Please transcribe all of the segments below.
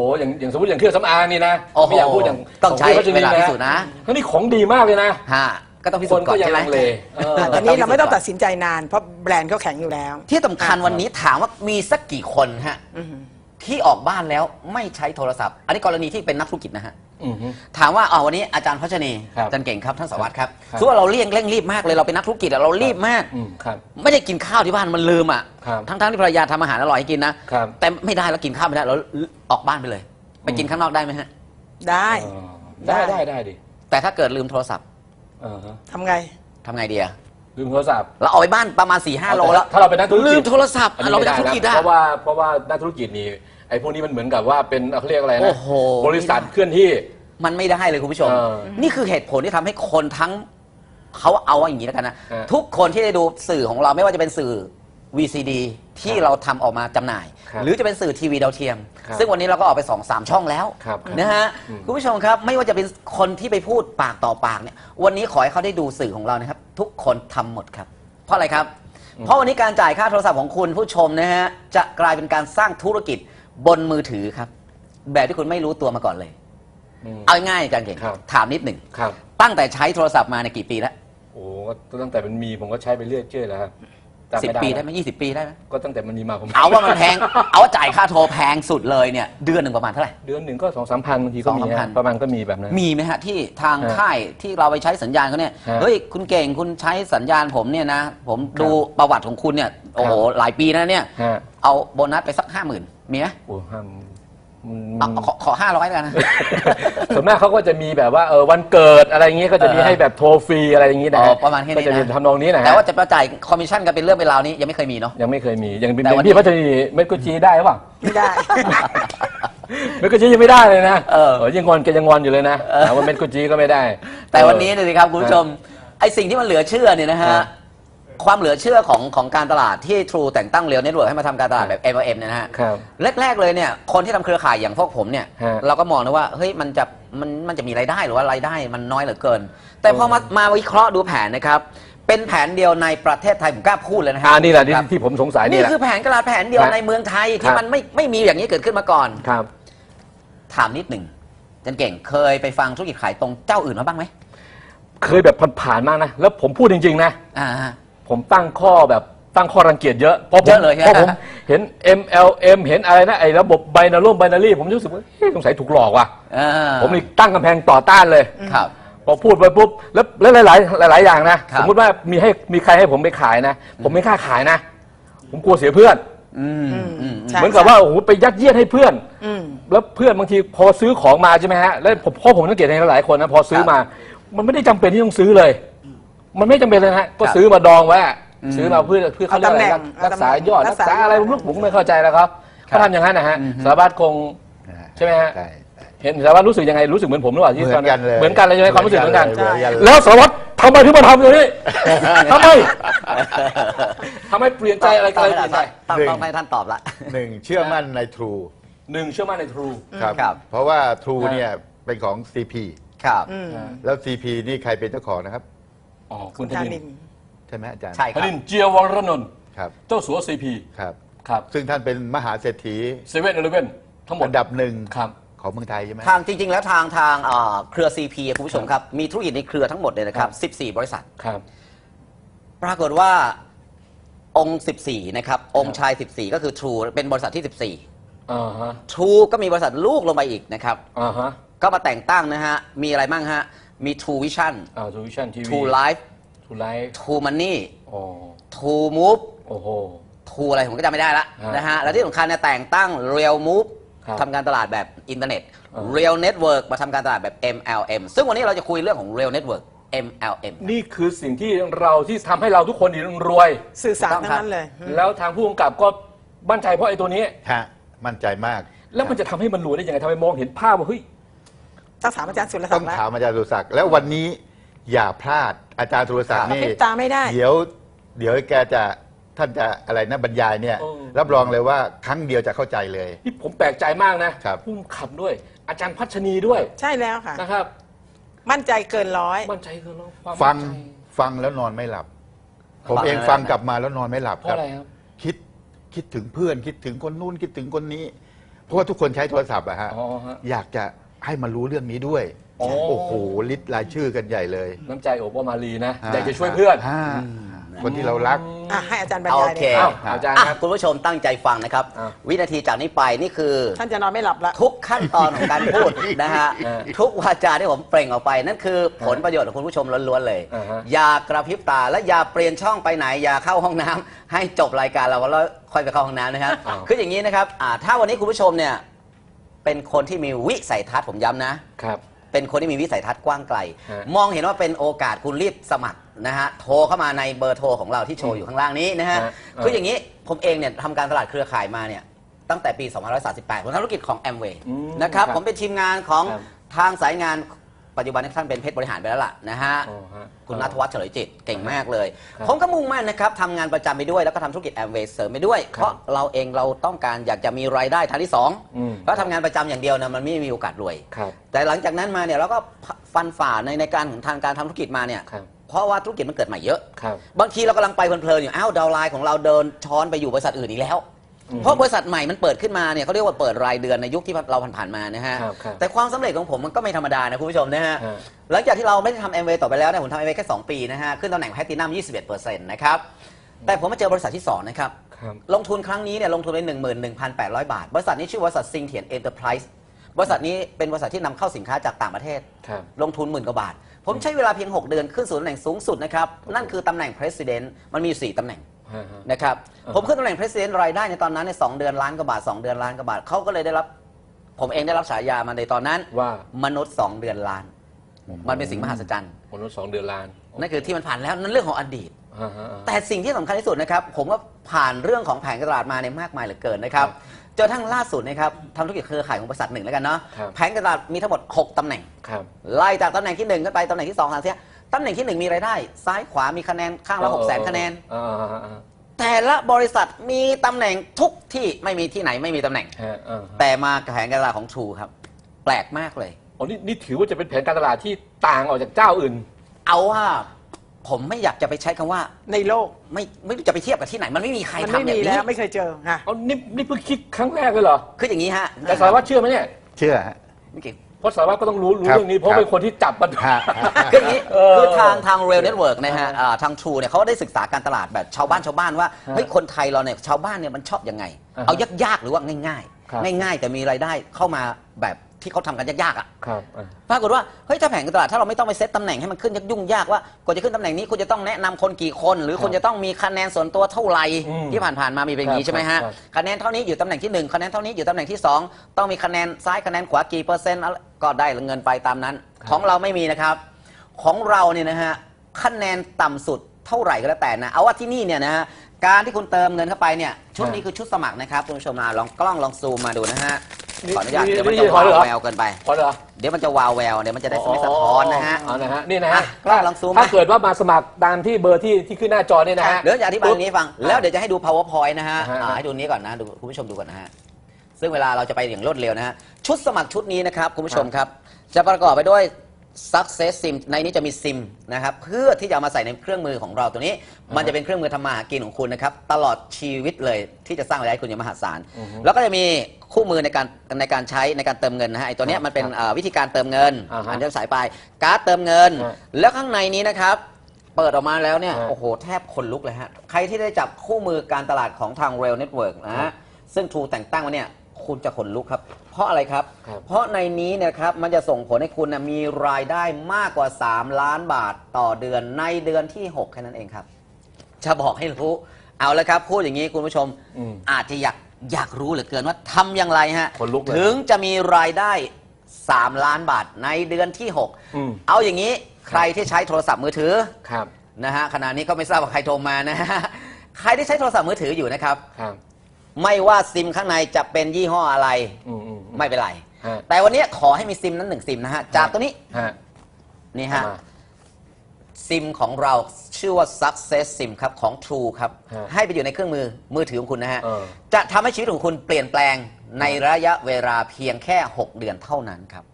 โอ้อย่างอย่างสมมติอย่างเครื่องสำอางนี่นะโอ้โหไม่อยากพูดอย่างต้องใช้ขพี่พัชรีเวลาพิสูจน์นะทั้งนี้ของดีมากเลยนะฮะก็ต้องพิคสูจนน์ก่ก็อนยังใช่ไหมลังเลเออแต่ตอนนี้เราไม่ต้องตัดสินใจนาน เพราะแบรนด์เขาแข็งอยู่แล้ว ที่สำคัญวันนี้ถามว่ามีสักกี่คนฮะอือหือที่ออกบ้านแล้วไม่ใช้โทรศัพท์ อันนี้กรณีที่เป็นนักธุรกิจนะฮะ อือฮึ ถามว่าอ๋อวันนี้อาจารย์พัชนีครับอาจารย์เก่งครับท่านสารวัตรครับครับ คือว่าเราเร่งเร่งรีบมากเลยเราเป็นนักธุรกิจอะเรารีบมาก อืมครับ ไม่ได้กินข้าวที่บ้านมันลืมอะครับทั้งทั้งๆที่ภรรยาทำอาหารอร่อยให้กินนะครับ แต่ไม่ได้แล้วกินข้าวไม่ได้เราออกบ้านไปเลย ไปกินข้างนอกได้ไหมฮะได้เออได้ได้ได้ดิแต่ถ้าเกิดลืมโทรศัพท์เออฮะทำไง ทำไงดีอะลืมโทรศัพท์ เราออกไปบ้านประมาณ4ี่ห้าโลแล้วถ้าเราเป็นนักธุรกิจ ลืมโทรศัพท์อันนี้เราไม่เป็นนัได้กธุรนะกิจได้ เพราะว่าเพราะว่านักธุรกิจนี่ไอ้พวกนี้มันเหมือนกับว่าเป็นเขาเรียกอะไรโอ้นะโหบริษัทไม่ได้เคลื่อนที่ มันไม่ได้เลยคุณผู้ชม เออนี่คือเหตุผลที่ทำให้คนทั้งเขาเอาอย่างนี้แล้วกันนะฮะทุกคนที่ได้ดูสื่อของเราไม่ว่าจะเป็นสื่อ VCD ที่ครับเราทำออกมาจำหน่าย ครับหรือจะเป็นสื่อทีวีดาวเทียม ครับซึ่งวันนี้เราก็ออกไป2อสามช่องแล้วครับนะฮะอืม คุณผู้ชมครับไม่ว่าจะเป็นคนที่ไปพูดปากต่อปากเนี่ยวันนี้ขอให้เขาได้ดูสื่อของเรานะครับ ทุกคนทำหมดครับ เพราะอะไรครับ เพราะวันนี้การจ่ายค่าโทรศัพท์ของคุณผู้ชมนะฮะจะกลายเป็นการสร้างธุรกิจบนมือถือครับ แบบที่คุณไม่รู้ตัวมาก่อนเลยอืม เอาง่ายๆอาจารย์เก่งครับ ถามนิดหนึ่งครับตั้งแต่ใช้โทรศัพท์มาในยกี่ปีแล้วโอ้ก็ตั้งแต่มันมีผมก็ใช้ไปเรื่อยเชื่อแล้วครับจำสิบไม่ปีได้ได้ไหมยี่สิบปีได้ไหมก็ตั้งแต่มันมีมาผมเอาว่ามันแพง เอาว่าจ่ายค่าโทรแพงสุดเลยเนี่ยเดือนหนึ่งประมาณเท่าไหร่ เดือนหนึ่งก็สองสามพันบางทีก็มีสองสามพันฮะประมาณก็มีแบบนั้น มีไหมฮะที่ทางฮะค่ายที่เราไปใช้สัญญาณเขาเนี่ยฮะเฮ้ยคุณเก่งคุณใช้สัญญาณผมเนี่ยนะ ผมครับดูประวัติของคุณเนี่ยโอ้โหครับหลายปีนะเนี่ย ฮะ เอาโบนัสไปสักห้าหมื่นมีไหมโอ้ห้ามมัน เอาขอขอห้าร้อยแล้วกันนะ ส่วนมากเขาก็จะมีแบบว่าเออวันเกิดอะไรอย่างเงี้ยก็จะมีเออให้แบบโทรฟรีอะไรอย่างงี้นะอ๋ฮะอประมาณแค่นี้ก็จะมีนะทำนองนี้นะฮะแต่ว่าจะมาจ่ายคอมมิชชั่นกันเป็นเรื่องเป็นราวนี้ยังไม่เคยมีเนาะ ยังไม่เคยมียังเป็นแต่วันนี้ พี่พัชรีเม็ดกุจีได้หรือเปล่าไม่ได้ เม็ดกุจียังไม่ได้เลยนะเออ ยังงอนแกยังงอนอยู่เลยนะถามว่าเม็ดกุจีก็ไม่ได้ แต่วันนี้เนี่ยสิครับคุณผู้ชมไอสิ่งที่มันเหลือเชื่อเนี่ยนะฮะครับ ความเหลือเชื่อของของการตลาดที่ True แต่งตั้งเรียวเน็ตเวิร์กให้มาทำการตลาดแบบ MLM เนี่ยนะฮะครับ แรก ๆ เลยเนี่ยคนที่ทำเครือข่ายอย่างพวกผมเนี่ย ฮะเราก็มองนะว่าเฮ้ยมันจะมันมันจะมีรายได้หรือว่ารายได้มันน้อยเหลือเกิน แต่พอมามาวิเคราะห์ดูแผนนะครับ เป็นแผนเดียวในประเทศไทยผมกล้าพูดเลยนะครัอ่านี่แหละที่ครับ ที่ผมสงสัยนี่นี่แหละ คือแผนตลาดแผนเดียวครับในเมืองไทยครัที่บมันไม่ไม่มีอย่างนี้เกิดขึ้นมาก่อน ครับ ถามนิดหนึ่งอาจันเก่งเคยไปฟังธุรกิจขายตรงเจ้าอื่นมาบ้างไหมเคยแบบผ่านๆมากนะ แล้วผมพูดจริง ๆ นะ อ่า ผมตั้งข้อแบบตั้งข้อรังเกียจเยอะเพราะผมเยอะเลยใช่ไหมเพราะผมเห็น MLM เห็นอะไรนะไอ้ระบบไบนาร่ไบนารี่ผมรู้สึกว่าเฮ้ยสงสัยถูกหลอกว่ะ อ่าผมเลยตั้งกำแพงต่อต้านเลย ครับ พอพูดไปปุ๊บแล้วแล้วหลายๆหลาย ๆ อย่างนะ ครับสมมุติว่ามีให้มีใครให้ผมไปขายนะ ผมไม่กล้าขายนะ ผมกลัวเสียเพื่อนอืมอืมอืม ใช่เหมือนกับว่าโอ้โหไปยัดเยียดให้เพื่อน อืม แล้วเพื่อนบางทีพอซื้อของมาใช่ไหมฮะแล้วผมเพราะผมสังเกตเห็นหลายคนนะพอซื้อมา มันไม่ได้จำเป็นที่ต้องซื้อเลย มันไม่จำเป็นเลยนะฮะก็ซื้อมาดองไว้อะซื้อมาเพื่อเพื่อเขาเรียกอะไรเอาตำแหน่งรักษายอดรัรักกษาษาอะไรผมผมไม่เข้าใจแล้วครับเขาทำอย่างนั้นนะฮะสารวัตรคง ใช่ไหมฮะ ใช่ เห็นสารวัตรรู้สึกยังไงรู้สึกเหมือนผมหรือเปล่าที่เหมือนกันเลยเหมือนกันเลยใช่ไหมความรู้สึกเหมือนกัน เหมือนกันเลย แล้วสารวัตรทำไมถึงมาทำอย่างนี้ทำไมทำไมเปลี่ยนใจอะไรต้กัอนงเลยเปลี่ยนใจต้องหนึ่งต้องให้ท่านตอบละ หนึ่งเชื่อมั่นใน True หนึ่งเชื่อมั่นในทรู ครับ ครับ เพราะว่า True ครับเนี่ยเป็นของ CP ครับอืมแล้ว CP นี่ใครเป็นเจ้าของนะครับ อ๋อคุณธธานินินน ใช่ไหมอาจารย์ใช่ธครับนินเจียวรนนท์ครับเจ้าสัวซีพีครับ ครับซึ่งท่านเป็นมหาเศรษฐีเซเว่นอเลเว่นทั้งหมด อันดับหนึ่งครับ ของเมืองไทยใช่ไหม ทางจริง ๆ แล้วทางทางเอ่อเครือ CP อะคุณผู้ชมครับ มีธุรกิจในเครือทั้งหมดเนี่ยนะครับ 14 บริษัท ครับ ปรากฏว่าองค์ 14 นะครับ องค์ชาย 14 ก็คือ True เป็นบริษัทที่ อ่าฮะ14 True ก็มีบริษัทลูกลงไปอีกนะครับ อ่าฮะ ก็มาแต่งตั้งนะฮะ มีอะไรบ้างฮะ มี True Vision อ่าทูวิชั่นทีวี True Life ทูไลฟ์ True Money โอ้ True Move โอ้โห ทูอะไรผมก็จำไม่ได้ละฮะนะฮะ และที่สำคัญเนี่ยแต่งตั้ง Real Move ครับทำการตลาดแบบอินเทอร์เน็ต อ่า Real Network มาทำการตลาดแบบ MLM ซึ่งวันนี้เราจะคุยเรื่องของ Real Network MLM นี่คือสิ่งที่เราที่ทำให้เราทุกคนนี่รวย สื่อสารถูกต้องทั้งครับนั้นเลยอืมแล้วทางผู้กำกับก็มั่นใจเพราะไอ้ตัวนี้ ฮะมั่นใจมากแล้วมันจะทำให้มันรวยได้ยังไงทำไมมองเห็นภาพว่าเฮ้ย ต้องถามอาจารย์สุรศัต้กองดิ์แล้ว ถามอาจารย์สุรศักดิ์แล้ววันนี้อย่าพลาดอาจารย์สุรศักดิ์กระนี่พริบตาไม่ได้ เดี๋ยว เดี๋ยวแกจะท่านจะอะไรนะบรรยายเนี่ย เออ รับรองเลยว่าครั้งเดียวจะเข้าใจเลย นี่ผมแปลกใจมากนะครับผู้กำกับด้วย อาจารย์พัชนีด้วยใช่แล้วค่ะ นะครับ มั่นใจเกินร้อย มั่นใจคือเราความฟังมั่นใจฟังแล้วนอนไม่หลับ ผมฟังเองแล้วฟังนะกลับมาแล้วนอนไม่หลับเพราะครับ อะไรครับ คิดคิดถึงเพื่อนคิดถึงคนนู้นคิดถึงคนนี้พเพราะว่าทุกคนใช้โทรศัพท์อะฮะอ๋อฮะ อยากจะ ให้มารู้เรื่องนี้ด้วยอ๋อโอ้โหลิสต์รายชื่อกันใหญ่เลยน้ำใจโอบอ้อมอารีนะอยากจะช่วยเพื่อนาคนที่เรารัก อะให้อาจารย์บรรโอยายเคเลยอ้าวอาจารย์อะครับคุณผู้ชมตั้งใจฟังนะครับ อะ วินาทีจากนี้ไปนี่คือ ท่านจะนอนไม่หลับละ ทุกขั้นตอนของการพูด นะฮะเออทุกวาจาที่ผมเปล่งออกไป นั่นคือผลประโยชน์ของคุณผู้ชมล้วนๆเลย อ่าฮะ อย่ากระพริบตาและอย่าเปลี่ยนช่องไปไหน อย่าเข้าห้องน้ำให้จบรายการเราแล้วค่อยไปเข้าห้องน้ำนะครับอ้าวคืออย่างนี้นะครับอ่าถ้าวันนี้คุณผู้ชมเนี่ย เป็นคนที่มีวิสัยทัศน์ผมย้ำนะ ครับ เป็นคนที่มีวิสัยทัศน์กว้างไกล ฮะมองเห็นว่าเป็นโอกาสคุณรีบสมัครนะฮะ โทรเข้ามาในเบอร์โทรของเราที่โชว์อยู่ข้างล่างนี้นะฮะ ฮะคืออย่างนี้ผมเองเนี่ยทำการตลาดเครือข่ายมาเนี่ยตั้งแต่ปี 2538 ผมทำธุรกิจของ a m w a y อืมนะครับ ครับผมเป็นทีมงานของครับทางสายงาน ปัจจุบันนี้ท่านเป็นเพชรบริหารไปแล้วล่ะนะฮะ อ๋อฮะ คุณนัทวัฒน์เฉลยจิตเก่งมากเลย ครับผมก็มุ่งมั่นนะครับทำงานประจำไปด้วยแล้วก็ทำธุรกิจแอมเวย์เสริมไปด้วย ครับเพราะเราเองเราต้องการอยากจะมีรายได้ทางที่สองอืม เพราะทำงานประจำอย่างเดียวนะมันไม่มีโอกาสรวย ครับ แต่หลังจากนั้นมาเนี่ยเราก็ฟันฝ่าในในการของทางการทำธุรกิจมาเนี่ยครับ เพราะว่าธุรกิจมันเกิดใหม่เยอะ ครับ บางทีเรากำลังไปเพลินๆอยู่อ้าวดาวน์ไลน์ของเราเดินช้อนไปอยู่บริษัทอื่นอีกแล้วอืม เพราะบริษัทใหม่มันเปิดขึ้นมาเนี่ยเขาเรียกว่าเปิดรายเดือนในยุคที่เราผ่านๆมานะฮะครับครับแต่ความสำเร็จของผมมันก็ไม่ธรรมดานะคุณผู้ชมนะฮะฮะ หลังจากที่เราไม่ได้ทำเอ็มเต่อไปแล้วเนี่ยผมทำเอ็มแค่ 2 ปีนะฮะขึ้นตำแหน่งแพลตินัม21%นะครับแต่ผมมาเจอบริษัทที่2นะครับ ครับ ลงทุนครั้งนี้เนี่ยลงทุนไป11,800 บาท บริษัทนี้ชื่อบริษัทซิงเทียนเอ็นเตอร์ไพรส์บริษัทนี้เป็นบริษัทที่นำเข้าสินค้าจากต่างประเทศ ครับ ลงทุนหมื่นกว่าบาท ผมใช้เวลาเพียง 6 เดือนขึ้นสู่ตำแหน่งสูงสุดนะครับ นั่นคือตำแหน่ง President มันมีอยู่ 4ตำแหน่งฮะฮะ นะครับอ่าฮะผมขึ้นตำแหน่ง President รายได้ในตอนนั้นในสองเดือนล้านกว่าบาท 2 เดือนล้านกว่าบาทเขาก็เลยได้รับ ผมเองได้รับฉายามาในตอนนั้นว่ามนุษย์ 2 เดือนล้าน มันเป็นสิ่งมหัศจรรย์มนุษย์สองเดือนล้านนั่นคือที่มันผ่านแล้วนั่นเรื่องของอดีตฮะฮะฮะแต่สิ่งที่สำคัญที่สุดนะครับผมก็ผ่านเรื่องของแผนการตลาดมาในยมากมายเหลือเกินนะครับจนกระทั่งล่าสุดนะครับทำธุรกิจเครือข่ายของบริษัทหนึ่งแล้วกันเนาะครับแผนการตลาดมีทั้งหมด 6ตำแหน่งครับไล่จากตำแหน่งที่1ขึ้นไปตำแหน่งที่2ทางเสีย ตำแหน่งที่1มีรายได้ ซ้ายขวามีคะแนนข้างละ6 0 0 0 0คะแนนอ่าอ่าอ่าอ่าแต่ละบริษัทมีตำแหน่งทุกที่ไม่มีที่ไหนไม่มีตำแหน่ง ฮะอ่าแต่มาแผนการตลาดของ True ครับ แปลกมากเลย อ๋อนี่นี่ถือว่าจะเป็นแผนการตลาดที่ต่างออกจากเจ้าอื่น เอาว่าผมไม่อยากจะไปใช้คำว่า ในโลกไม่ไม่รู้จะไปเทียบกับที่ไหน มันไม่มีใครมันทำไม่แบบมีนี้แล้วไม่เคยเจอค่ะเอานี่นี่เพิ่งคิดครั้งแรกเลยเหรอ คืออย่างนี้ฮะแต่สารวัตรเชื่อไหมเนี่ย เชื่อฮะไม่เกี่ยว เพราะสารวัตรก็ต้องรู้รู้ครับเรื่องนี้เพราะครับ เป็นคนที่จับมัน ฮะฮะ คืออย่างนี้เออคือทางทาง Rail Network นะฮะอ่าทาง True เนี่ยเขาได้ศึกษาการตลาดแบบชาวบ้านชาวบ้านว่าเฮ้ยคนไทยเราเนี่ยชาวบ้านเนี่ยมันชอบยังไง อ่าฮะเอายากๆหรือว่าง่ายครับ ๆ ง่ายๆแต่มีรายได้เข้ามาแบบ ที่เขาทำกันยากๆอะ ครับอะ ปรากฏว่าเฮ้ยถ้าแผนการตลาดถ้าเราไม่ต้องไปเซตตำแหน่งให้มันขึ้นยุ่งยากว่ากว่าจะขึ้นตำแหน่งนี้คุณจะต้องแนะนำคนกี่คน หรือครับคุณจะต้องมีคะแนนส่วนตัวเท่าไหร่อืมที่ผ่านๆมามีเป็นอย่างนี้ครับใช่ไหมฮะครับ คะแนนเท่านี้อยู่ตำแหน่งที่หนึ่งคะแนนเท่านี้อยู่ตำแหน่งที่สองต้องมีคะแนนซ้ายคะแนนขวากี่เปอร์เซ็นต์อะไรก็ได้เงินไปตามนั้น ของเราไม่มีนะครับ ของเราเนี่ยนะฮะคะแนนต่ำสุดเท่าไหร่ก็แล้วแต่นะเอาว่าที่นี่เนี่ยนะฮะการที่คุณเติมเงินเข้าไปเนี่ยชุดนี้คือชุดสมัครนะครับคุณผู้ชมมาลองกล้องลองซูมมาดูนะฮะ ขออนุญาตเดี๋ยวมันจะวาวแววเกินไปพอเหรอเดี๋ยวมันจะวาวแววเดี๋ยวมันจะได้ไม่สะท้อนนะฮะอ๋อนะฮะนี่นะฮะอะกล้องลองซูมถ้านะเกิดว่ามาสมัครตามที่เบอร์ที่ที่ขึ้นหน้าจอเนี่ยนะฮะเดี๋ยวจะอธิบายตรงนี้ให้ฟังแล้วเดี๋ยวจะให้ดู powerpoint นะฮะอ่าฮะอ่าให้ดูนี้ก่อนนะดูคุณผู้ชมดูก่อนนะฮะซึ่งเวลาเราจะไปอย่างรวดเร็วนะฮะชุดสมัครชุดนี้นะครับคุณผู้ชมครับ จะประกอบไปด้วย success sim ในนี้จะมีซิมนะครับเพื่อที่จะเอามาใส่ในเครื่องมือของเราตัวนี้ มันจะเป็นเครื่องมือทำมาหากินของคุณนะครับตลอดชีวิตเลยที่จะสร้างรายได้ให้คุณอย่างมหาศาล แล้วก็จะมีคู่มือในการในการใช้ในการเติมเงินนะฮะไอ้ตัวเนี้ยมันเป็นเอ่อวิธีการเติมเงินอ่าฮะอันนี้สายไปการ์ดเติมเงินฮะแล้วข้างในนี้นะครับ เปิดออกมาแล้วเนี่ยฮะโอ้โหแทบขนลุกเลยฮะใครที่ได้จับคู่มือการตลาดของทาง Rail Network นะครัฮะบซึ่ง True แต่งตั้งมาเนี่ย คุณจะขนลุกครับ เพราะอะไรครับ ครับ เพราะในนี้เนยครับมันจะส่งผลให้คุณนะมีรายได้มากกว่า 3 ล้านบาทต่อเดือนในเดือนที่ 6 แค่นั้นเองครับ จะบอกให้รู้ เอาละครับ พูดอย่างนี้คุณผู้ชมอืมอาจจะอยากอยากรู้เหลือเกินว่าทำอย่างไรฮะขนลุกเลยถึงจะมีรายได้ 3 ล้านบาทในเดือนที่ อืม 6 เอาอย่างนี้ใครที่ใช้โทรศัพท์มือถือ ครับ นะฮะขณะนี้ก็ไม่ทราบว่าใครโทรมานะฮะ ใครที่ใช้โทรศัพท์มือถืออยู่นะครับ ครับ ไม่ว่าซิมข้างในจะเป็นยี่ห้ออะไร อืมอืม ไม่เป็นไร ฮะ แต่วันนี้ขอให้มีซิมนั้นหนึ่งซิมนะฮะ จากตัวนี้ฮะนี่เอาฮะ มา ซิมของเราชื่อว่า Success SIM ครับ ของ True ครับ ฮะให้ไปอยู่ในเครื่องมือมือถือของคุณนะฮะ เออ จะทำให้ชีวิตของคุณเปลี่ยนแปลงในระยะเวลาเพียงแค่ 6 เดือนเท่านั้นครับ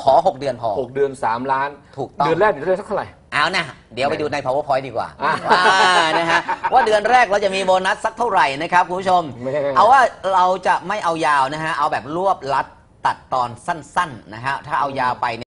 ขอ 6 เดือนพอ หกเดือนสามล้าน ถูกต้อง เดือนแรกเดี๋ยวได้สักเท่าไหร่ เอานะ เดี๋ยวไปดูใน powerpoint ดีกว่าอ่าอ่านะฮะว่าเดือนแรกเราจะมีโบนัสสักเท่าไหร่นะครับคุณผู้ชมแม่เอาว่าเราจะไม่เอายาวนะฮะ เอาแบบรวบลัดตัดตอนสั้น ๆ นะฮะ ถ้าเอายาวไป